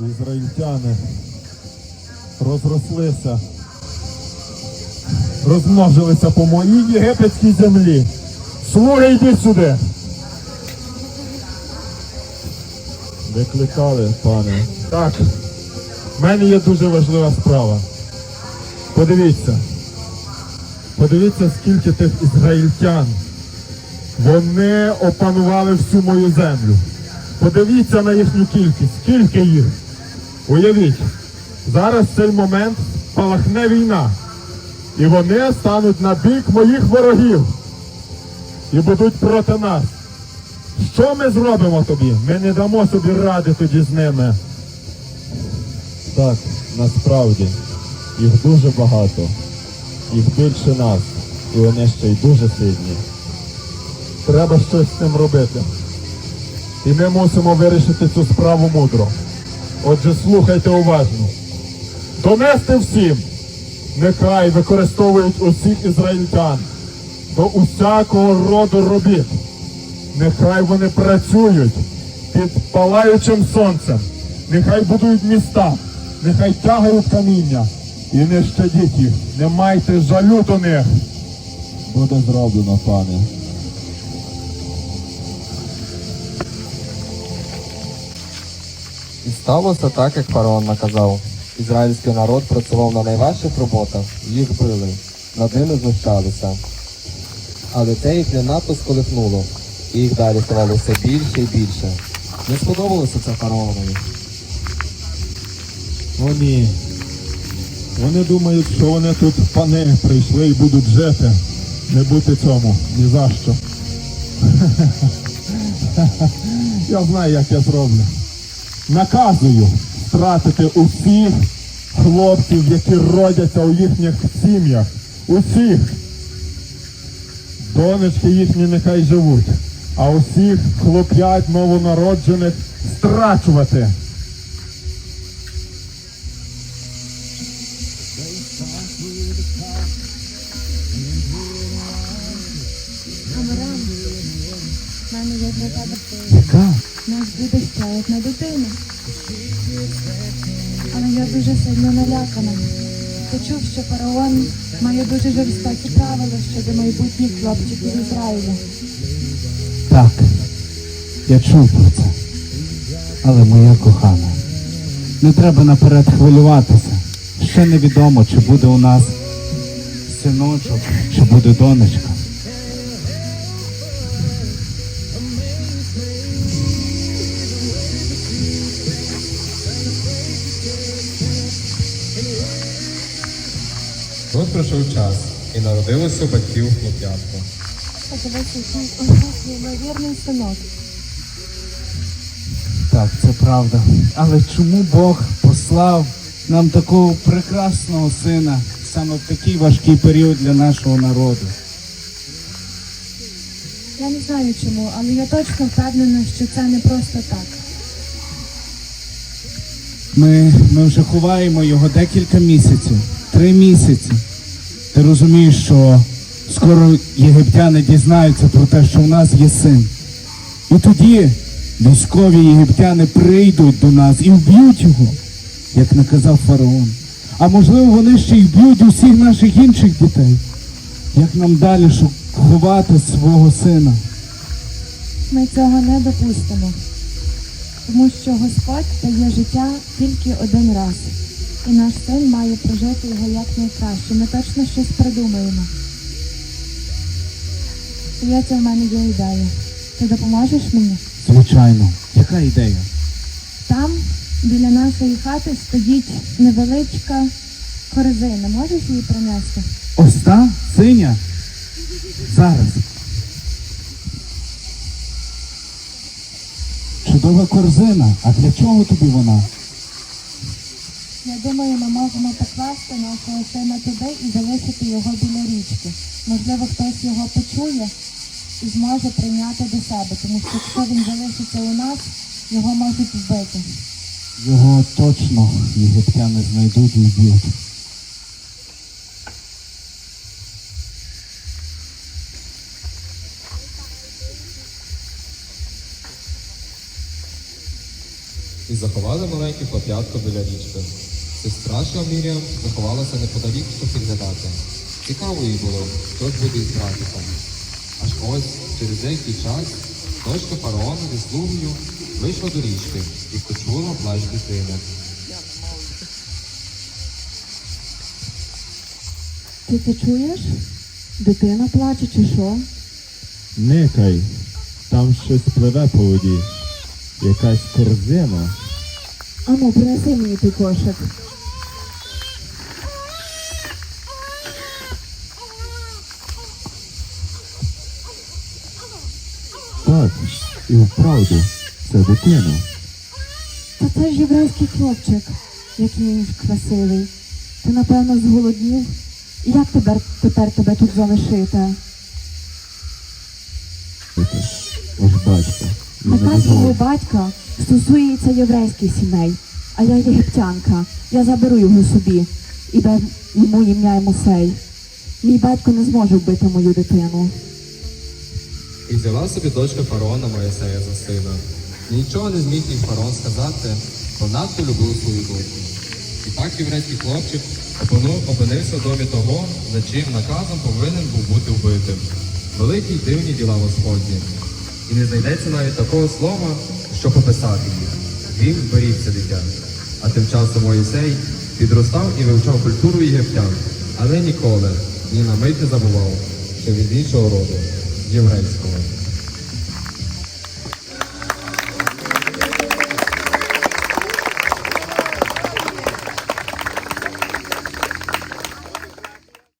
ізраїльтяни розрослися, розмножилися по моїй єгипетській землі. Слуги, йдіть сюди. Викликали, пане. Так, в мене є дуже важлива справа. Подивіться. Подивіться, скільки тих ізраїльтян. Вони опанували всю мою землю. Подивіться на їхню кількість. Скільки їх? Уявіть, зараз в цей момент палахне війна. І вони стануть на бік моїх ворогів. І будуть проти нас. Що ми зробимо тобі? Ми не дамо собі ради тоді з ними. Так, насправді, їх дуже багато. Їх більше нас. І вони ще й дуже сильні. Треба щось з цим робити. І ми мусимо вирішити цю справу мудро. Отже, слухайте уважно. Донести всім, нехай використовують усіх ізраїльтян до усякого роду робіт. Нехай вони працюють під палаючим сонцем, нехай будують міста, нехай тягають каміння і не щадіть їх, не майте жалю до них. Буде зроблено, пане. І сталося так, як фараон наказав. Ізраїльський народ працював на найважчих роботах, їх били, над ними знущалися. Але те їх не надто сколихнуло, і їх далі ставало все більше і більше. Не сподобалося це фараонові. О. Вони думають, що вони тут пани прийшли і будуть жити. Не бути цьому ні за що. Я знаю, як я зроблю. Наказую втратити усіх хлопців, які родяться у їхніх сім'ях. Усіх. Донечки їхні нехай живуть, а усіх хлоп'ят новонароджених страчувати. Яка? Нас буде одна дитина. Але я дуже сильно налякана. Почув, що фараон має дуже жорстокі правила щодо майбутніх хлопчиків Ізраїля. Так, я чув про це. Але моя кохана, не треба наперед хвилюватися. Ще невідомо, чи буде у нас синочок, чи буде донечка. От пройшов час, і народилося у батьків хлоп'ятко. Неймовірний синок. Так, це правда. Але чому Бог послав нам такого прекрасного сина саме в такий важкий період для нашого народу? Я не знаю чому, але я точно впевнена, що це не просто так. Ми, ми вже ховаємо його декілька місяців, три місяці. Ти розумієш, що скоро єгиптяни дізнаються про те, що в нас є син. І тоді військові єгиптяни прийдуть до нас і вб'ють його, як наказав фараон. А можливо, вони ще й вб'ють усіх наших інших дітей. Як нам далі ховати свого сина? Ми цього не допустимо. Тому що Господь дає життя тільки один раз. І наш син має прожити його якнайкраще. Ми точно щось придумаємо. Здається, в мене є ідея. Ти допоможеш мені? Звичайно, яка ідея? Там біля нашої хати стоїть невеличка корзина. Можеш її принести? Ось та синя. Зараз. Чудова корзина. А для чого тобі вона? Я думаю, ми можемо покласти нашого сина туди і залишити його біля річки. Можливо, хтось його почує і зможе прийняти до себе, тому що якщо він залишиться у нас, його можуть вбити. Його точно єгиптяни знайдуть і вб'ють. і заховали маленьке хлоп'ятко біля річки. Сестра ж Міріам заховалася неподалік, щоб підглядати. Цікаво їй було, хто ж буде із братиком. Аж ось через деякий час дочка фараона зі слугою вийшла до річки і почула плач дитини. Ти це чуєш? Дитина плаче чи що? Никай, там щось пливе по воді. Якась корзина. Ану, принеси мені той кошик. Так, і вправду, це дитина. Та це ж єврейський хлопчик, який він красивий. Ти, напевно, зголоднів. Як тепер, тепер тебе тут залишити? Ось батько. Його дозволив. батька стосується єврейських сімей, а я єгиптянка. Я заберу його собі і дам йому ім'я Мусей. Мій батько не зможе вбити мою дитину. І взяла собі дочка фараона Моїсея за сина. Нічого не зміг їй фараон сказати, бо надто любив свою дочку. І так єврейський хлопчик опинився в домі того, за чим наказом повинен був бути вбитим. Великі й дивні діла Господні. І не знайдеться навіть такого слова, щоб описати їх. Він зберігся дитя. А тим часом Моїсей підростав і вивчав культуру єгиптян, але ніколи ні на мить не забував, що він іншого роду, єврейського.